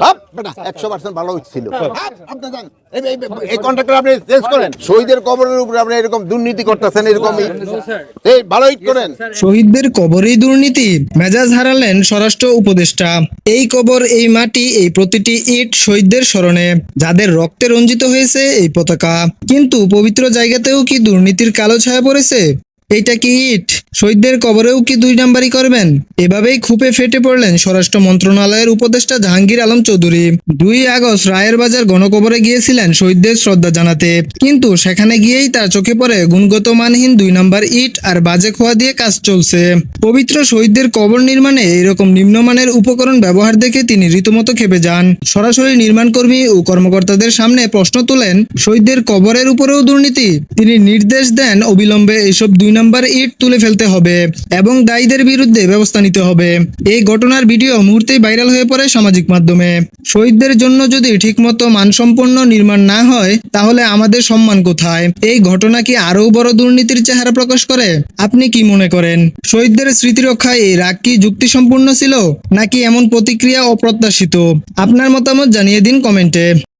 হাপ, বেটা, 100% ভালো ছিল হাপ, আপনি যান। এই- এই- এই- এই কন্ট্রাক্টর আপনি চেঞ্জ করেন। শহীদের কবরের উপরে আপনি এরকম দুর্নীতি করতেছেন এরকম এই ভালো করেন। শহীদদের কবরেই দুর্নীতি মেজাজ হারালেন স্বরাষ্ট্র উপদেষ্টা। এই কবর এই মাটি এই প্রতিটি ইট শহীদদের স্মরণে যাদের রক্তে রঞ্জিত হয়েছে এই পতাকা। কিন্তু পবিত্র জায়গাতেও কি দুর্নীতির কালো ছায়া পড়েছে? এইটা কি ইট? শহীদদের কবরেও কি দুই নাম্বারই করবেন? এভাবেই খুপে ফেটে পড়লেন স্বরাষ্ট্র মন্ত্রণালয়ের উপদেষ্টা জাহাঙ্গীর আলম চৌধুরী। দুই আগস্ট রায়ের বাজার গণকবরে গিয়েছিলেন শহীদদের শ্রদ্ধা জানাতে। কিন্তু সেখানে গিয়েই তার চোখে পড়ে গুণগত মানহীন দুই নাম্বার ইট আর বাজে খোয়া দিয়ে কাজ চলছে। পবিত্র শহীদদের কবর নির্মাণে এরকম নিম্নমানের উপকরণ ব্যবহার দেখে তিনি রীতিমতো খেপে যান। সরাসরি নির্মাণ কর্মী ও কর্মকর্তাদের সামনে প্রশ্ন তোলেন, শহীদদের কবরের উপরেও দুর্নীতি? তিনি নির্দেশ দেন অবিলম্বে এসব দুই নাম্বার ইট তুলে ফেলতে হবে এবং দায়ীদের বিরুদ্ধে ব্যবস্থা নিতে হবে। এই ঘটনার ভিডিও মুহূর্তেই ভাইরাল হয়ে পড়ে সামাজিক মাধ্যমে। শহীদদের জন্য যদি ঠিকমতো মানসম্পন্ন নির্মাণ না হয়, তাহলে আমাদের সম্মান কোথায়? এই ঘটনা কি আরও বড় দুর্নীতির চেহারা প্রকাশ করে? আপনি কি মনে করেন, শহীদদের স্মৃতি রক্ষায় এই রাগ কি যুক্তিসম্পূর্ণ ছিল, নাকি এমন প্রতিক্রিয়া অপ্রত্যাশিত? আপনার মতামত জানিয়ে দিন কমেন্টে।